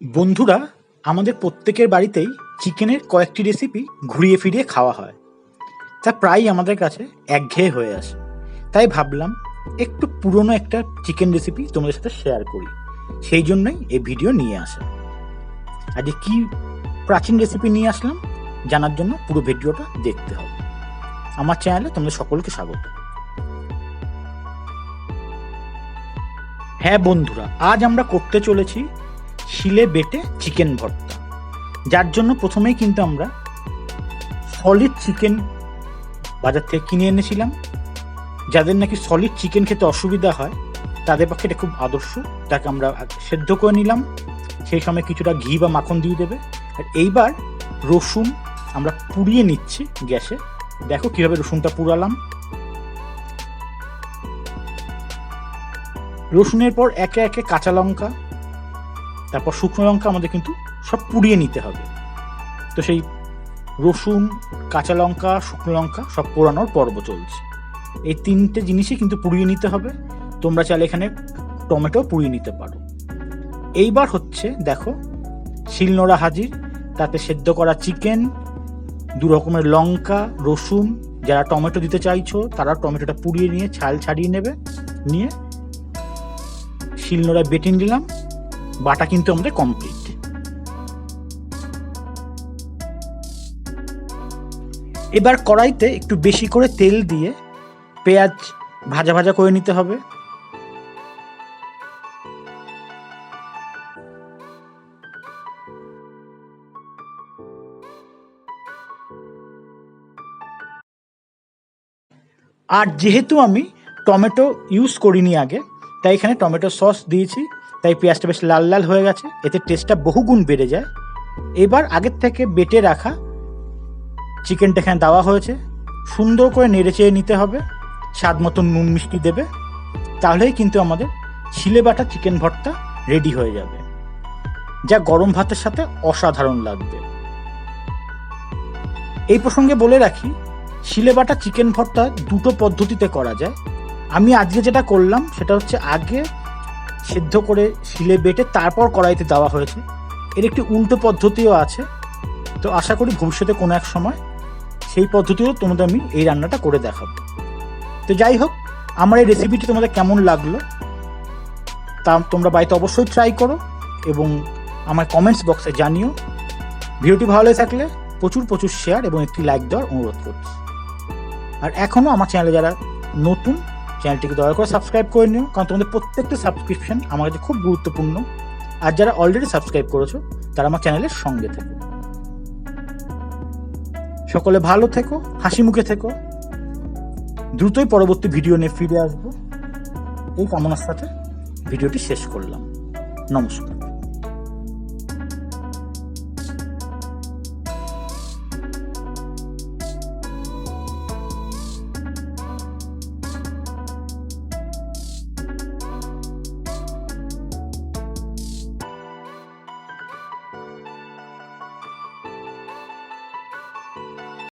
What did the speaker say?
বন্ধুরা, আমাদের প্রত্যেকের বাড়িতেই চিকেনের কয়েকটি রেসিপি ঘুরিয়ে ফিরিয়ে খাওয়া হয়। তা প্রায়ই আমাদের কাছে একঘেয়ে হয়ে আসে। তাই ভাবলাম, একটু পুরনো একটা চিকেন রেসিপি তোমাদের সাথে শেয়ার করি। সেই জন্যই এই ভিডিও নিয়ে আসা। আজকে কি প্রাচীন রেসিপি নিয়ে আসলাম, জানার জন্য পুরো ভিডিওটা দেখতে হবে। আমার চ্যানেলে তোমাদের সকলকে স্বাগত। হ্যাঁ বন্ধুরা, আজ আমরা করতে চলেছি শিলে বেটে চিকেন ভর্তা। যার জন্য প্রথমেই কিন্তু আমরা সলিড চিকেন বাজার থেকে কিনে এনেছিলাম। যাদের নাকি সলিড চিকেন খেতে অসুবিধা হয়, তাদের পক্ষে এটা খুব আদর্শ। তাকে আমরা সেদ্ধ করে নিলাম। সেই সময় কিছুটা ঘি বা মাখন দিয়ে দেবে। আর এইবার রসুন আমরা পুড়িয়ে নিচ্ছি গ্যাসে। দেখো কীভাবে রসুনটা পুরালাম রসুনের পর একে একে কাঁচা লঙ্কা তারপর শুকনো লঙ্কা আমাদের কিন্তু সব পুড়িয়ে নিতে হবে। তো সেই রসুন, কাঁচা লঙ্কা, শুকনো লঙ্কা সব পোড়ানোর পর্ব চলছে। এই তিনটে জিনিসই কিন্তু পুড়িয়ে নিতে হবে। তোমরা চাইলে এখানে টমেটো পুড়িয়ে নিতে পারো। এইবার হচ্ছে দেখো, শিলনোড়া হাজির, তাতে সেদ্ধ করা চিকেন, দু রকমের লঙ্কা, রসুন, যারা টমেটো দিতে চাইছো তারা টমেটোটা পুড়িয়ে নিয়ে ছাল ছাড়িয়ে নেবে, নিয়ে শিলনোড়ায় বেটে নিলাম। বাটা কিন্তু আমাদের কমপ্লিট এবার কড়াইতে একটু বেশি করে তেল দিয়ে পেঁয়াজ ভাজা ভাজা করে নিতে হবে। আর যেহেতু আমি টমেটো ইউজ করিনি আগে, তাই এখানে টমেটো সস দিয়েছি। তাই পেঁয়াজটা বেশ লাল লাল হয়ে গেছে। এতে টেস্টটা বহুগুণ বেড়ে যায়। এবার আগের থেকে বেটে রাখা চিকেনটা এখানে দেওয়া হয়েছে। সুন্দর করে নেড়ে চেড়ে নিতে হবে। স্বাদ মতন নুন মিষ্টি দেবে। তাহলেই কিন্তু আমাদের শিলে বাটা চিকেন ভর্তা রেডি হয়ে যাবে। যা গরম ভাতের সাথে অসাধারণ লাগবে। এই প্রসঙ্গে বলে রাখি শিলে বাটা চিকেন ভর্তা দুটো পদ্ধতিতে করা যায়। আমি আজকে যেটা করলাম, সেটা হচ্ছে আগে সেদ্ধ করে শিলে বেটে তারপর কড়াইতে দেওয়া হয়েছে। এর একটি উল্টো পদ্ধতিও আছে। তো আশা করি ভবিষ্যতে কোনো এক সময় সেই পদ্ধতিও তোমাদের আমি এই রান্নাটা করে দেখাবো। তো যাই হোক, আমার এই রেসিপিটি তোমাদের কেমন লাগল তা তোমরা বাড়িতে অবশ্যই ট্রাই করো এবং আমার কমেন্টস বক্সে জানিও। ভিডিওটি ভালো লেগে থাকলে প্রচুর প্রচুর শেয়ার এবং একটি লাইক দেওয়ার অনুরোধ করছি। আর এখনও আমার চ্যানেলে যারা নতুন চ্যানেলটিকে দয়া করে সাবস্ক্রাইব করে নিও, কারণ তোমাদের প্রত্যেকটা সাবস্ক্রিপশন আমার কাছে খুব গুরুত্বপূর্ণ। আর যারা অলরেডি সাবস্ক্রাইব করেছ, তারা আমার চ্যানেলের সঙ্গে থেকো। সকলে ভালো থেকো, হাসি মুখে থেকো। দ্রুতই পরবর্তী ভিডিও নিয়ে ফিরে আসব। এই কামনার সাথে ভিডিওটি শেষ করলাম। নমস্কার।